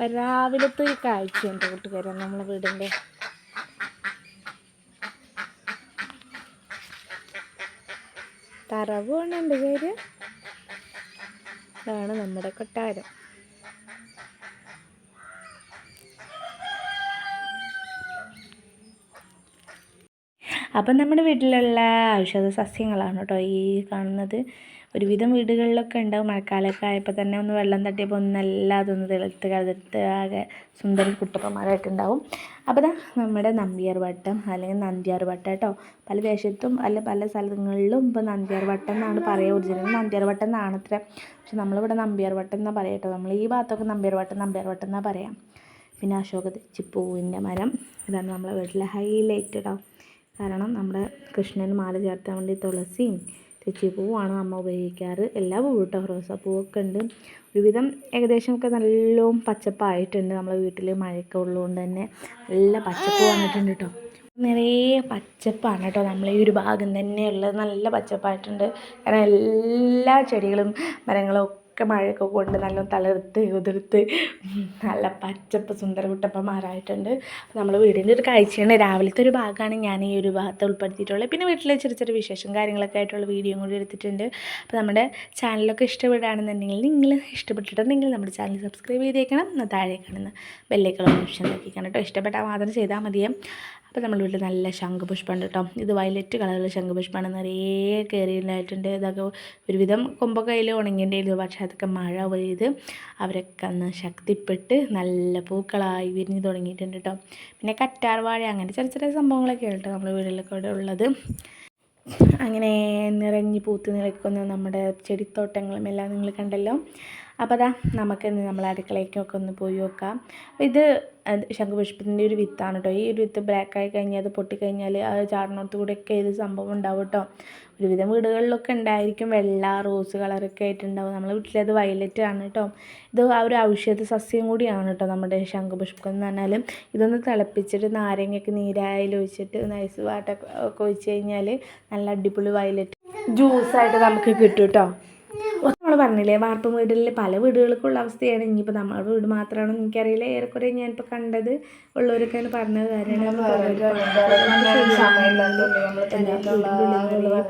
രാവിലത്തെ ഒരു കാഴ്ചയുണ്ട് കൂട്ടുകാരെ നമ്മളെ വീടിന്റെ തറവ് ഉണ്ട് പേര്. ഇതാണ് നമ്മുടെ കൊട്ടാരം. അപ്പം നമ്മുടെ വീട്ടിലുള്ള ഔഷധ സസ്യങ്ങളാണ് കേട്ടോ ഈ കാണുന്നത്. ഒരുവിധം വീടുകളിലൊക്കെ ഉണ്ടാവും. മഴക്കാലമൊക്കെ ആയപ്പോൾ തന്നെ ഒന്ന് വെള്ളം തട്ടിയപ്പോൾ ഒന്ന് നല്ല അതൊന്ന് തെളുത്ത് കഴുത്ത് ആകെ സുന്ദരി കുട്ടപ്പന്മാരായിട്ടുണ്ടാവും. അപ്പോൾ ദാ നമ്മുടെ നമ്പ്യാർ വട്ടം അല്ലെങ്കിൽ നന്ദ്യാർ വട്ടം കേട്ടോ. പല ദേശത്തും അല്ല പല സ്ഥലങ്ങളിലും ഇപ്പോൾ നന്ദ്യാർ വട്ടം എന്നാണ് പറയുക ഒറിജിനൽ. നന്ദ്യാർ വട്ടം എന്നാണ് അത്ര. പക്ഷെ നമ്മളിവിടെ നമ്പ്യാർ വട്ടം എന്നാണ് പറയുക കേട്ടോ. നമ്മൾ ഈ ഭാഗത്തൊക്കെ നമ്പ്യാർ വട്ടം നമ്പ്യാർ വട്ടം എന്നാണ് പറയാം. പിന്നെ അശോക തെച്ചിപ്പൂവിന്റെ മരം. ഇതാണ് നമ്മളെ വീട്ടിലെ ഹൈലൈറ്റ് കേട്ടോ. കാരണം നമ്മുടെ കൃഷ്ണന് മാല ചേർത്താൻ വേണ്ടി തുളസിയും തെച്ചിപ്പൂവാണ് അമ്മ ഉപയോഗിക്കാറ്. എല്ലാ പൂവും കേട്ടോ റോസാപ്പൂവൊക്കെ ഉണ്ട്. ഒരുവിധം ഏകദേശം ഒക്കെ നല്ലോണം പച്ചപ്പായിട്ടുണ്ട്. നമ്മളെ വീട്ടിൽ മഴയൊക്കെ ഉള്ളതുകൊണ്ട് തന്നെ നല്ല പച്ചപ്പ് വന്നിട്ടുണ്ട് കേട്ടോ നിറയെ പച്ചപ്പാണ് കേട്ടോ നമ്മളെ ഈ ഒരു ഭാഗം തന്നെയുള്ളത് നല്ല പച്ചപ്പായിട്ടുണ്ട്. കാരണം എല്ലാ ചെടികളും മരങ്ങളും ഒക്കെ മഴയൊക്കെ കൊണ്ട് നല്ല തളർത്ത് ഉതിർത്ത് നല്ല പച്ചപ്പ് സുന്ദരകുട്ടപ്പന്മാരായിട്ടുണ്ട്. നമ്മൾ വീടിന്റെ ഒരു കാഴ്ചയാണ്. രാവിലത്തെ ഒരു ഭാഗമാണ് ഞാൻ ഈ ഒരു ഭാഗത്ത് ഉൾപ്പെടുത്തിയിട്ടുള്ളത്. പിന്നെ വീട്ടിലെ ചെറിയ ചെറിയ വിശേഷം കാര്യങ്ങളൊക്കെ ആയിട്ടുള്ള വീഡിയോ കൂടി എടുത്തിട്ടുണ്ട്. അപ്പോൾ നമ്മുടെ ചാനലൊക്കെ ഇഷ്ടപ്പെടുകയാണെന്നുണ്ടെങ്കിൽ നിങ്ങൾ ഇഷ്ടപ്പെട്ടിട്ടുണ്ടെങ്കിൽ നമ്മുടെ ചാനൽ സബ്സ്ക്രൈബ് ചെയ്തേക്കണം. താഴെ കാണുന്ന ബെല്ലേക്കുള്ള ഓപ്ഷൻ നോക്കിക്കണം കേട്ടോ. ഇഷ്ടപ്പെട്ടാൽ മാത്രം ചെയ്താൽ മതിയും. അപ്പോൾ നമ്മുടെ വീട്ടിൽ നല്ല ശംഖുപുഷ്പമുണ്ട് കേട്ടോ. ഇത് വയലറ്റ് കളറുള്ള ശംഖുപുഷ്പമാണ്. നിറയെ കയറിയിട്ടുണ്ടായിട്ടുണ്ട്. ഇതൊക്കെ ഒരുവിധം കൊമ്പൊക്കെ അതിൽ ഉണങ്ങിയിട്ടുണ്ടായിരുന്നു. പക്ഷേ അതൊക്കെ മഴ പെയ്ത് അവരൊക്കെ അന്ന് ശക്തിപ്പെട്ട് നല്ല പൂക്കളായി വിരിഞ്ഞ് തുടങ്ങിയിട്ടുണ്ട് കേട്ടോ പിന്നെ കറ്റാർവാഴ അങ്ങനെ ചെറിയ ചെറിയ സംഭവങ്ങളൊക്കെ കേട്ടോ നമ്മുടെ വീടുകളിലൊക്കെ ഇവിടെ ഉള്ളത്. അങ്ങനെ നിറഞ്ഞ് പൂത്ത് നിൽക്കുന്ന നമ്മുടെ ചെടിത്തോട്ടങ്ങളും എല്ലാം നിങ്ങൾ കണ്ടല്ലോ. അപ്പോൾ അതാ നമുക്കിന്ന് നമ്മൾ അടുക്കളയ്ക്കൊക്കെ ഒന്ന് പോയി നോക്കാം. ഇത് ശംഖുപുഷ്പത്തിന്റെ ഒരു വിത്താണ് കേട്ടോ ഈ ഒരു വിത്ത് ബ്ലാക്ക് ആയി കഴിഞ്ഞാൽ അത് പൊട്ടിക്കഴിഞ്ഞാൽ അത് ചാടിനോടത്ത് കൂടെയൊക്കെ ഇത് സംഭവം ഉണ്ടാവും കേട്ടോ ഒരുവിധം വീടുകളിലൊക്കെ ഉണ്ടായിരിക്കും വെള്ള റോസ് കളറൊക്കെ ആയിട്ടുണ്ടാവും. നമ്മളെ വീട്ടിലത് വയലറ്റ് ആണ് കേട്ടോ ഇത് ആ ഒരു ഔഷധ സസ്യം കൂടിയാണ് കേട്ടോ നമ്മുടെ ശംഖുപുഷ്പം എന്ന് പറഞ്ഞാൽ ഇതൊന്ന് തിളപ്പിച്ചിട്ട് നാരങ്ങയൊക്കെ നീരായാലും ഒഴിച്ചിട്ട് നൈസ് വാട്ടൊക്കെ ഒക്കെ ഒഴിച്ച് കഴിഞ്ഞാൽ നല്ല അടിപൊളി വയലറ്റ് ജ്യൂസായിട്ട് നമുക്ക് കിട്ടും കേട്ടോ നമ്മൾ പറഞ്ഞില്ലേ വാർപ്പ് വീടുകളിൽ പല വീടുകൾക്കുള്ള അവസ്ഥയാണ്. ഇനിയിപ്പോൾ നമ്മുടെ വീട് മാത്രമാണോ എനിക്കറിയില്ല. ഏറെക്കുറെ ഞാനിപ്പോൾ കണ്ടത് ഉള്ളവരൊക്കെ ആണ് പറഞ്ഞത് കാര്യമാണ്.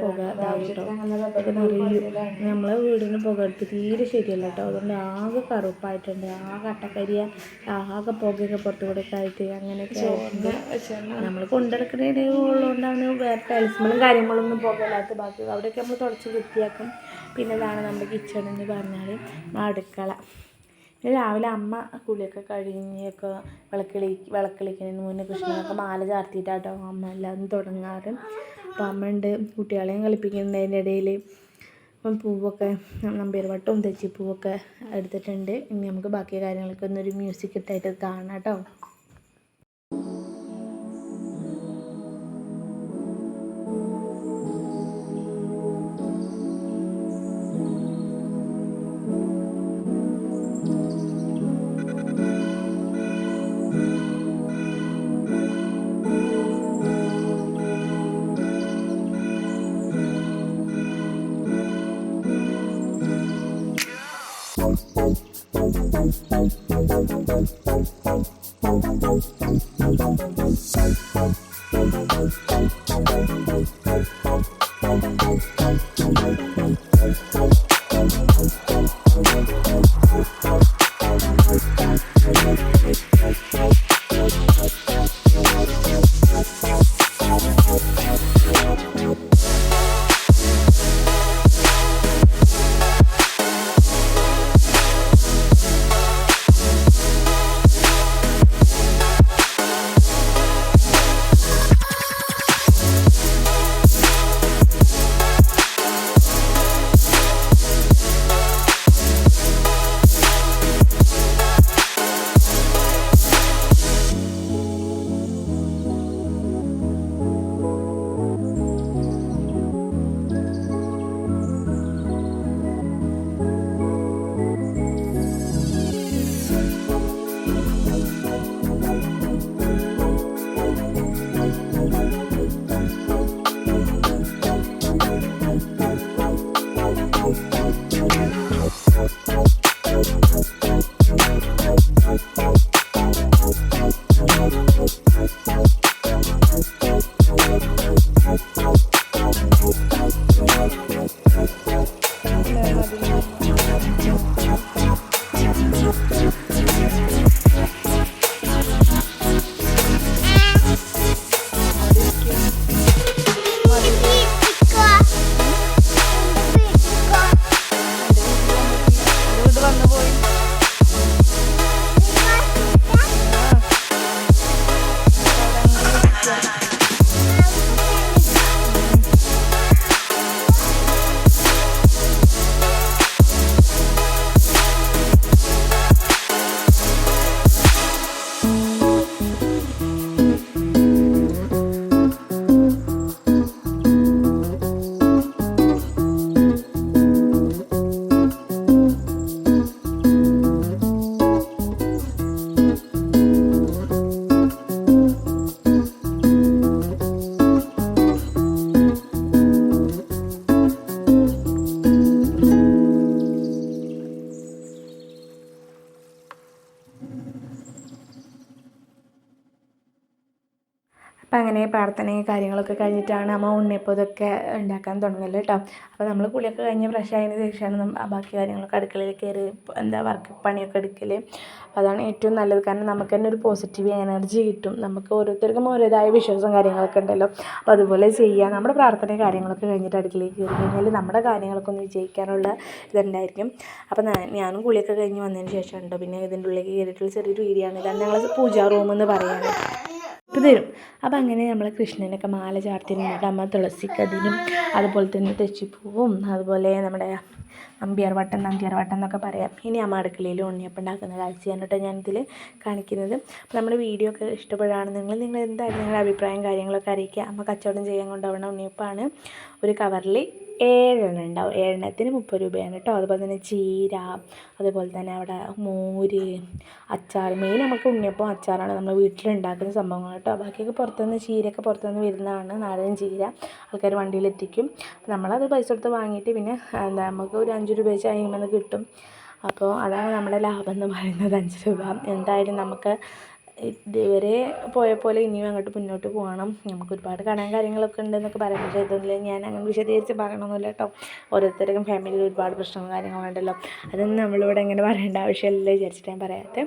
പുക നമ്മളെ വീടിന് പുക എടുത്ത് തീരെ ശരിയല്ല കേട്ടോ. അതുകൊണ്ട് ആകെ കറുപ്പായിട്ടുണ്ട്. ആകെ അട്ടക്കരിയ ആകെ പുകയൊക്കെ പുറത്തു കൂടെ ആയിട്ട് അങ്ങനെയൊക്കെ നമ്മൾ കൊണ്ടിടക്കുന്ന ഉള്ളതുകൊണ്ടാണ് വേറെ ടൈൽസുകളും കാര്യങ്ങളൊന്നും പുകയില്ലാത്ത ബാക്കി അവിടെയൊക്കെ നമ്മൾ തുടച്ച് വൃത്തിയാക്കും. പിന്നെ ഇതാണ് നമ്മുടെ കിച്ചൺ എന്ന് പറഞ്ഞാൽ അടുക്കള. രാവിലെ അമ്മ കുളിയൊക്കെ കഴിഞ്ഞൊക്കെ വിളക്കിളി വിളക്കളിക്കുന്നതിന് മുന്നേ കൃഷ്ണനൊക്കെ മാല ചാർത്തിയിട്ടാട്ടോ അമ്മ എല്ലാം തുടങ്ങാറ്. അപ്പോൾ അമ്മ ഉണ്ട് കുട്ടികളെയും കളിപ്പിക്കുന്നതിന്റെ ഇടയിൽ അപ്പം പൂവൊക്കെ നമ്പീർവട്ടവും തെച്ചിപ്പൂവൊക്കെ എടുത്തിട്ടുണ്ട്. ഇനി നമുക്ക് ബാക്കി കാര്യങ്ങളൊക്കെ ഒന്നൊരു മ്യൂസിക് ഇട്ടായിട്ട് കാണാം കേട്ടോ Thank അങ്ങനെ പ്രാർത്ഥനയും കാര്യങ്ങളൊക്കെ കഴിഞ്ഞിട്ടാണ് അമ്മ ഉണ്ണിയപ്പതൊക്കെ ഉണ്ടാക്കാൻ തുടങ്ങൽ കേട്ടോ അപ്പോൾ നമ്മൾ കുളിയൊക്കെ കഴിഞ്ഞ് ഫ്രഷ് ആയതിന് ശേഷമാണ് ബാക്കി കാര്യങ്ങളൊക്കെ അടുക്കളയിൽ കയറി എന്താ വർക്ക് പണിയൊക്കെ എടുക്കൽ അതാണ് ഏറ്റവും നല്ലത്. കാരണം നമുക്ക് തന്നെ ഒരു പോസിറ്റീവ് എനർജി കിട്ടും. നമുക്ക് ഓരോരുത്തർക്കും ഓരോതായ വിശ്വാസം കാര്യങ്ങളൊക്കെ ഉണ്ടല്ലോ. അപ്പോൾ അതുപോലെ ചെയ്യുക നമ്മുടെ പ്രാർത്ഥനയും കാര്യങ്ങളൊക്കെ കഴിഞ്ഞിട്ട് അടുക്കളയിൽ കയറി കഴിഞ്ഞാൽ നമ്മുടെ കാര്യങ്ങളൊക്കെ ഒന്ന് വിജയിക്കാനുള്ള ഇതുണ്ടായിരിക്കും. അപ്പോൾ ഞാനും കുളിയൊക്കെ കഴിഞ്ഞ് വന്നതിന് ശേഷം ഉണ്ടോ പിന്നെ ഇതിന്റെ ഉള്ളിലേക്ക് കയറിയിട്ടുള്ള ചെറിയൊരു വീഡിയോ ആണ് ഇതാണ് ഞങ്ങൾ പൂജാ റൂം എന്ന് പറയുന്നത് തരും. അപ്പം അങ്ങനെ നമ്മൾ കൃഷ്ണനൊക്കെ മാല ചാർത്തി നമ്മൾ അമ്മ തുളസിക്കതിനും അതുപോലെ തന്നെ തെച്ചിപ്പൂവും അതുപോലെ നമ്മുടെ അമ്പിയാർ വട്ടം നമ്പിയാർ വട്ടം എന്നൊക്കെ പറയാം. ഇനി അമ്മ അടുക്കളയിൽ ഉണ്ണിയപ്പം ഉണ്ടാക്കുന്ന കാഴ്ചയാണ് കേട്ടോ ഞാനിതിൽ കാണിക്കുന്നത്. അപ്പോൾ നമ്മുടെ വീഡിയോ ഒക്കെ ഇഷ്ടപ്പെടുകയാണെന്നുണ്ടെങ്കിൽ നിങ്ങൾ എന്തായാലും നിങ്ങളുടെ അഭിപ്രായം കാര്യങ്ങളൊക്കെ അറിയിക്കുക. അമ്മ കച്ചവടം ചെയ്യാൻ കൊണ്ടുപോകണ ഉണ്ണിയപ്പാണ് ഒരു കവറിൽ ഏഴെണ്ണം ഉണ്ടാവും. ഏഴെണ്ണത്തിന് മുപ്പത് രൂപയാണ് കേട്ടോ. അതുപോലെ തന്നെ ചീര അതുപോലെ തന്നെ അവിടെ മോര് അച്ചാർ മെയിൻ നമുക്ക് ഉണ്ണിയപ്പം അച്ചാറാണ് നമ്മൾ വീട്ടിലുണ്ടാക്കുന്ന സംഭവങ്ങൾ കേട്ടോ. ബാക്കിയൊക്കെ പുറത്തുനിന്ന് ചീരയൊക്കെ പുറത്തുനിന്ന് വരുന്നതാണ്. നാടൻ ചീര ആൾക്കാർ വണ്ടിയിലെത്തിക്കും നമ്മളത് പൈസ കൊടുത്ത് വാങ്ങിയിട്ട് പിന്നെ എന്താ നമുക്ക് ഒരു അഞ്ച് രൂപ വെച്ച് അതിൽ കിട്ടും. അപ്പോൾ അതാണ് നമ്മുടെ ലാഭം എന്ന് പറയുന്നത്. അഞ്ച് രൂപ. എന്തായാലും നമുക്ക് ഇതുവരെ പോയ പോലെ ഇനിയും അങ്ങോട്ട് മുന്നോട്ട് പോകണം. നമുക്ക് ഒരുപാട് കാണാൻ കാര്യങ്ങളൊക്കെ ഉണ്ടെന്നൊക്കെ പറയാം പക്ഷേ ഞാൻ അങ്ങനെ വിശദീകരിച്ച് പറയണമെന്നില്ല കേട്ടോ. ഓരോരുത്തർക്കും ഫാമിലിയിൽ ഒരുപാട് പ്രശ്നങ്ങൾ കാര്യങ്ങളുണ്ടല്ലോ അതൊന്നും നമ്മളിവിടെ ഇങ്ങനെ പറയേണ്ട ആവശ്യമില്ല വിചാരിച്ചിട്ട് ഞാൻ പറയാത്തത്.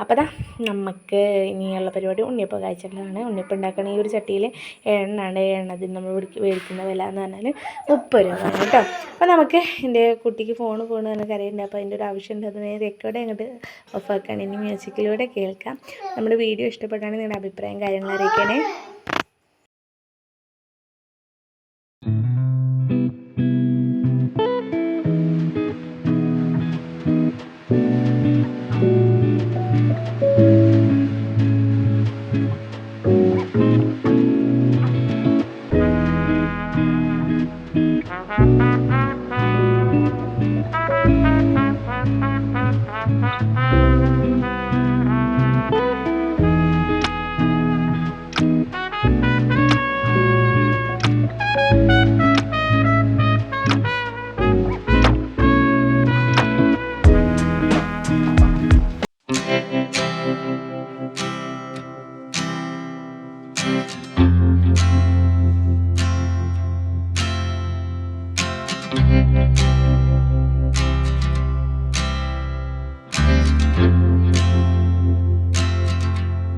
അപ്പോൾ ദാ നമുക്ക് ഇനിയുള്ള പരിപാടി ഉണ്ണിയപ്പം കാഴ്ചകളാണ് ഉണ്ണിയപ്പം ഉണ്ടാക്കണ ഈ ഒരു ചട്ടിയിൽ എണ്ണാണ്. എണ്ണതിന് നമ്മൾ മേടിക്കുന്ന വില എന്ന് പറഞ്ഞാൽ മുപ്പത് രൂപ കേട്ടോ. അപ്പോൾ നമുക്ക് എന്റെ കുട്ടിക്ക് ഫോൺ പോകണമെന്ന് പറഞ്ഞാൽ കരയുണ്ട് അപ്പോൾ അതിന്റെ ഒരു ആവശ്യമുണ്ട്. അത് റെക്കോർഡ് അങ്ങോട്ട് ഓഫാക്കാൻ ഇനി മ്യൂസിക്കിലൂടെ കേൾക്കാം. നമ്മുടെ വീഡിയോ ഇഷ്ടപ്പെട്ടാണെങ്കിൽ നിങ്ങളുടെ അഭിപ്രായം കാര്യങ്ങൾ അറിയിക്കണേ.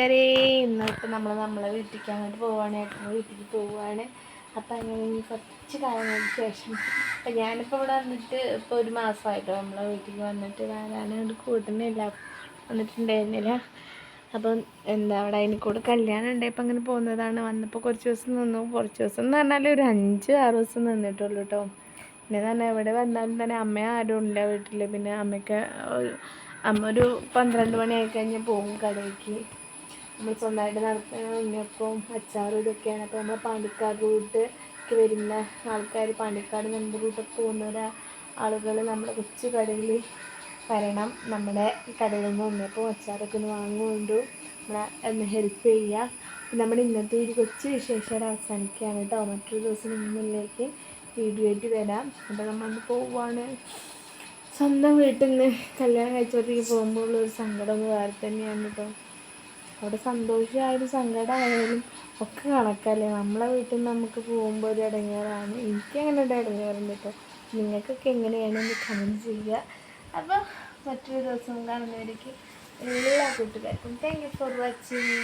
കൂട്ടുകാരെ ഇന്നിപ്പോൾ നമ്മൾ നമ്മളെ വീട്ടിലേക്ക് അങ്ങോട്ട് പോവുകയാണ് ഏട്ടന്റെ വീട്ടിലേക്ക് പോവുകയാണ് അപ്പം അങ്ങനെ ഇനി കുറച്ച് കാലങ്ങൾക്ക് ശേഷം അപ്പം ഞാനിപ്പോൾ ഇവിടെ വന്നിട്ട് ഇപ്പോൾ ഒരു മാസമായിട്ടോ നമ്മളെ വീട്ടിലേക്ക് വന്നിട്ട് ഞാനങ്ങോട്ട് കൂട്ടുന്നില്ല വന്നിട്ടുണ്ടായിരുന്നില്ല. അപ്പം എന്താ അവിടെ അതിന് കൂടെ കല്യാണം ഉണ്ടായപ്പോൾ അങ്ങനെ പോകുന്നതാണ്. വന്നപ്പോൾ കുറച്ച് ദിവസം നിന്നു. കുറച്ച് ദിവസം എന്ന് പറഞ്ഞാൽ ഒരു അഞ്ച് ആറ് ദിവസം നിന്നിട്ടുള്ളൂ കേട്ടോ പിന്നെ തന്നെ എവിടെ വന്നാലും തന്നെ അമ്മ ആരും ഇല്ല വീട്ടിൽ പിന്നെ അമ്മയ്ക്ക് അമ്മ ഒരു പന്ത്രണ്ട് മണി ആയി കഴിഞ്ഞാൽ പോകും കടയ്ക്ക് നമ്മൾ സ്വന്തമായിട്ട് നടത്തുന്ന ഉണ്ണിയപ്പവും അച്ചാറും ഇതൊക്കെയാണ്. അപ്പോൾ നമ്മൾ പാണ്ടിക്കാട് റൂട്ട് വരുന്ന ആൾക്കാർ പാണ്ടിക്കാട് നമ്മുടെ റൂട്ടൊക്കെ പോകുന്നവരെ ആളുകൾ നമ്മുടെ കൊച്ചു കടയിൽ വരണം. നമ്മുടെ കടയിൽ നിന്ന് ഉണ്ണിയപ്പവും അച്ചാറൊക്കെ ഒന്ന് വാങ്ങുകൊണ്ട് നമ്മളെ ഒന്ന് ഹെൽപ്പ് ചെയ്യുക നമ്മുടെ ഇന്നത്തെ ഒരു കൊച്ചു വിശേഷം അവസാനിക്കുകയാണ് കേട്ടോ. മറ്റൊരു ദിവസം മുന്നിലേക്ക് വീഡിയോ ആയിട്ട് വരാം. അപ്പോൾ നമ്മൾ പോവുകയാണ് സ്വന്തം വീട്ടിൽ നിന്ന് കല്യാണം കഴിച്ചോട്ടേക്ക് പോകുമ്പോൾ ഉള്ളൊരു സങ്കടം വേറെ തന്നെയാണ് കേട്ടോ. അവിടെ സന്തോഷമായാലും സങ്കടമായാലും ഒക്കെ കണക്കല്ലേ. നമ്മളെ വീട്ടിൽ നിന്ന് നമുക്ക് പോകുമ്പോൾ ഒരു ഇടങ്ങേറാണ്. എനിക്കങ്ങനെ ഒരു ഇടങ്ങേറുണ്ട് കേട്ടോ. നിങ്ങൾക്കൊക്കെ എങ്ങനെയാണെന്ന് കമന്റ് ചെയ്യുക. അപ്പോൾ മറ്റൊരു ദിവസം കാണുന്നവരേക്ക് എല്ലാ കൂട്ടുകാർക്കും താങ്ക് യു ഫോർ വാച്ചിങ്